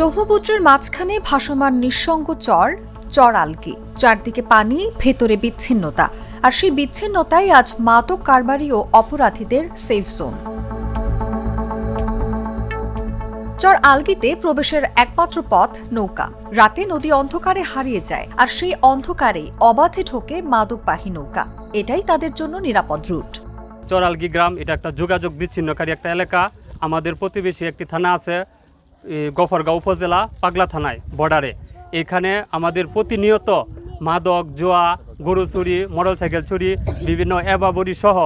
ব্রহ্মপুত্রের মাঝখানে ভাসমান নিঃসঙ্গ চর চর আলকি চারদিকে পানি, ভেতরে বিচ্ছিন্নতা। আর সেই বিচ্ছিন্নতাই আজ মাদক কারবারি ও অপরাধীদের সেফ জোন চর আলগিতে প্রবেশের একমাত্র পথ নৌকা। রাতে নদী অন্ধকারে হারিয়ে যায়, আর সেই অন্ধকারে অবাধে ঢোকে মাদকবাহী নৌকা। এটাই তাদের জন্য নিরাপদ রুট। চরালগি গ্রাম, এটা একটা যোগাযোগ বিচ্ছিন্নকারী একটা এলাকা। আমাদের প্রতিবেশী একটি থানা আছে গফরগাঁও উপজেলা পাগলা থানায়, বর্ডারে। এখানে আমাদের প্রতিনিয়ত মাদক, জোয়া, গরু চুরি, মোটর সাইকেল চুরি, বিভিন্ন এবাবরি সহ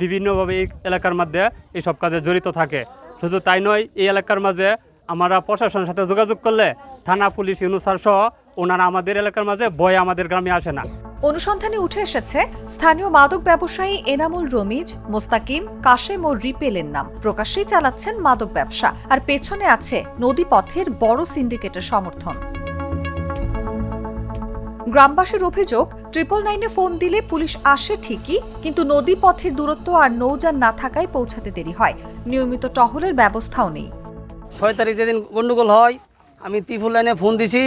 বিভিন্নভাবে এই এলাকার মধ্যে এইসব কাজে জড়িত থাকে। শুধু তাই নয়, এই এলাকার মাঝে আমরা প্রশাসনের সাথে যোগাযোগ করলে থানা পুলিশ ইউনুসার সহ ওনারা আমাদের এলাকার মাঝে ভয়ে আমাদের গ্রামে আসে না। অনুসন্ধানে উঠে এসেছে, স্থানীয় মাদক ব্যবসায়ী এনামুল রমিজ, মোস্তাকিম, কাশেম ও রিপেলের নাম। প্রকাশ্যেই চালাচ্ছেন মাদক ব্যবসা। আর পেছনে আছে নদীপথের বড় সিন্ডিকেটের সমর্থন। গ্রামবাসীর অভিযোগ ট্রিপল নাইনে ফোন দিলে পুলিশ আসে ঠিকই, কিন্তু নদী পথের দূরত্ব আর নৌযান না থাকায় পৌঁছাতে দেরি হয়। নিয়মিত টহলের ব্যবস্থাও নেই। ছয় তারিখ যেদিন গন্ডগোল হয়, আমি ত্রিপুল লাইনে ফোন দিছি,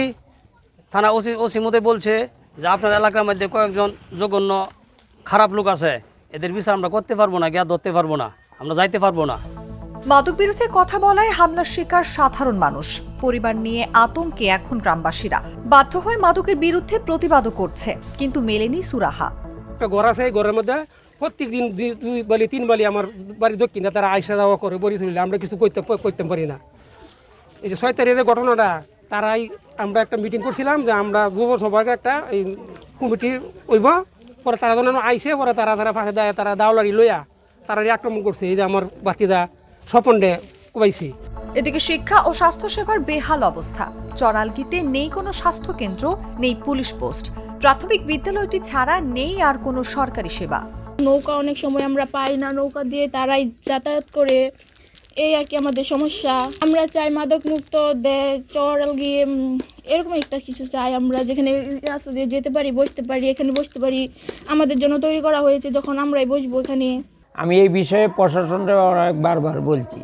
থানা ওসি ওসি মতে বলছে যে আপনার এলাকার মধ্যে কয়েকজন জঘন্য খারাপ লোক আছে এদের বিচার আমরা করতে পারব না গিয়া ধরতে পারব না আমরা যাইতে পারব না। মাদক বিরুদ্ধে কথা বলায় হামলার শিকার সাধারণ মানুষ। পরিবার নিয়ে আতঙ্কে এখন গ্রামবাসীরা। বাধ্য হয়ে মাদকের বিরুদ্ধে প্রতিবাদও করছে কিন্তু মেলেনি সুরাহা। একটা ঘর আছে এই ঘরের মধ্যে প্রত্যেক দিন দুই বালি তিন বালি আমার বাড়ির দক্ষিণে তারা আইসা যাওয়া করে বড়ি চলিলে আমরা কিছু করতে করতে পারি না। এই যে ছয় তারিখের ঘটনাটা তারাই আমরা একটা মিটিং করছিলাম যে আমরা যুব সভাকে একটা এই কমিটি ওইব পরে তারা যেন আইসে পরে তারা তারা পাশে দেয় তারা দাওলারি লইয়া তারা আক্রমণ করছে। এই যে আমার বাতিদা স্বপনডে কুবাইছি এদিকে শিক্ষা ও স্বাস্থ্যসেবার বেহাল অবস্থা। চরালগিতে নেই কোনো স্বাস্থ্য কেন্দ্র নেই পুলিশ পোস্ট। প্রাথমিক বিদ্যালয়টি ছাড়া নেই আর কোনো সরকারি সেবা। নৌকা অনেক সময় আমরা পাই না নৌকা দিয়ে তারাই যাতায়াত করে। এই আর কি আমাদের সমস্যা। আমরা চাই মাদক মুক্ত দে চড়াল গিয়ে এরকম একটা কিছু চাই আমরা, যেখানে রাস্তা দিয়ে যেতে পারি, বসতে পারি, এখানে বসতে পারি। আমাদের জন্য তৈরি করা হয়েছে যখন আমরাই বসবো এখানে। আমি এই বিষয়ে প্রশাসনকে অনেক বারবার বলছি।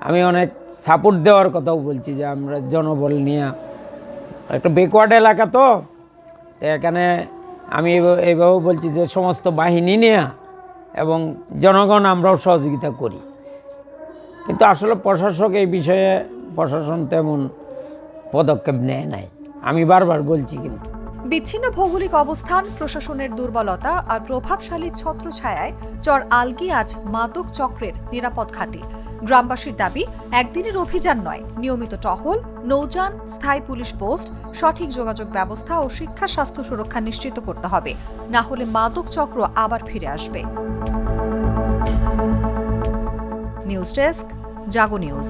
আমি অনেক সাপোর্ট দেওয়ার কথাও বলছি যে আমরা জনবল নিয়ে, একটা বেকওয়ার্ড এলাকা তো এখানে আমি এভ- এভাবেও বলছি যে সমস্ত বাহিনী নিয়ে এবং জনগণ আমরাও সহযোগিতা করি। কিন্তু আসলে প্রশাসক এই বিষয়ে প্রশাসন তেমন পদক্ষেপ নেয় নাই। আমি বারবার বলছি কিন্তু। বিচ্ছিন্ন ভৌগোলিক অবস্থান, প্রশাসনের দুর্বলতা আর প্রভাবশালী ছত্রছায়ায় চর আলগি আজ মাদক চক্রের নিরাপদ ঘাঁটি। গ্রামবাসীর দাবি, একদিনের অভিযান নয়, নিয়মিত টহল, নৌযান, স্থায়ী পুলিশ পোস্ট, সঠিক যোগাযোগ ব্যবস্থা ও শিক্ষা স্বাস্থ্য সুরক্ষা নিশ্চিত করতে হবে। না হলে মাদক চক্র আবার ফিরে আসবে। News desk Jago news.